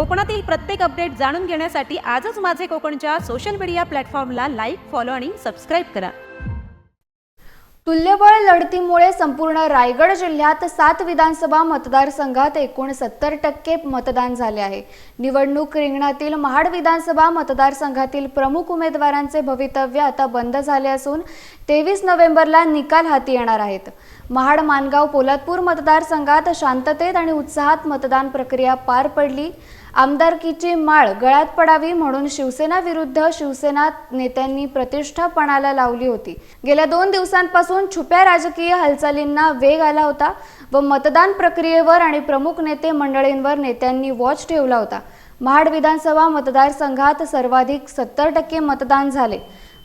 कोकणातील प्रत्येक अपडेट जाणून घेण्यासाठी आजच माझे कोकणच्या सोशल मीडिया प्लॅटफॉर्मला लाईक फॉलो आणि सबस्क्राईब करा. तुल्यबळ लढतीमुळे संपूर्ण रायगड जिल्ह्यात सात विधानसभा मतदारसंघात एकूण सत्तर टक्के मतदान झाले आहे. निवडणूक रिंगणातील महाड विधानसभा मतदारसंघातील प्रमुख उमेदवारांचे भवितव्य आता बंद झाले असून तेवीस नोव्हेंबरला निकाल हाती येणार आहेत. महाड मानगाव पोलादपूर मतदारसंघात शांततेत आणि उत्साहात मतदान प्रक्रिया पार पडली. आमदारकीची माळ गळ्यात पडावी म्हणून शिवसेना विरुद्ध शिवसेना नेत्यांनी प्रतिष्ठापणाला लावली होती. गेल्या दोन दिवसांपासून छुप्या राजकीय हालचालींना वेग आला होता व मतदान प्रक्रियेवर आणि प्रमुख नेते मंडळींवर नेत्यांनी वॉच ठेवला होता. महाड विधानसभा मतदारसंघात सर्वाधिक सत्तर टक्के मतदान झाले.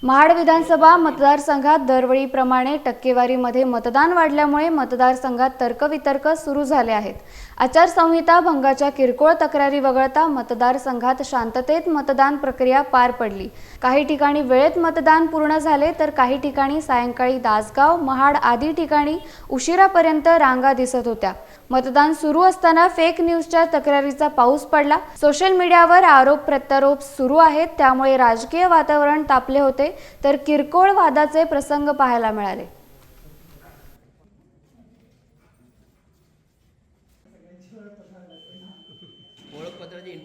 महाड विधानसभा मतदारसंघात दरवेळीप्रमाणे टक्केवारीमध्ये मतदान वाढल्यामुळे मतदारसंघात तर्कवितर्क सुरू झाले आहेत. आचारसंहिता भंगाच्या किरकोळ तक्रारी वगळता मतदारसंघात शांततेत मतदान प्रक्रिया पार पडली. काही ठिकाणी वेळेत मतदान पूर्ण झाले तर काही ठिकाणी सायंकाळी दासगाव महाड आदी ठिकाणी उशिरापर्यंत रांगा दिसत होत्या. मतदान सुरू असताना फेक न्यूजच्या तक्रारीचा पाऊस पडला. सोशल मीडियावर आरोप प्रत्यारोप सुरू आहेत. त्यामुळे राजकीय वातावरण तापले होते. तर किरकोळ वादाचे प्रसंग पाहायला मिळाले. ओळखपत्राची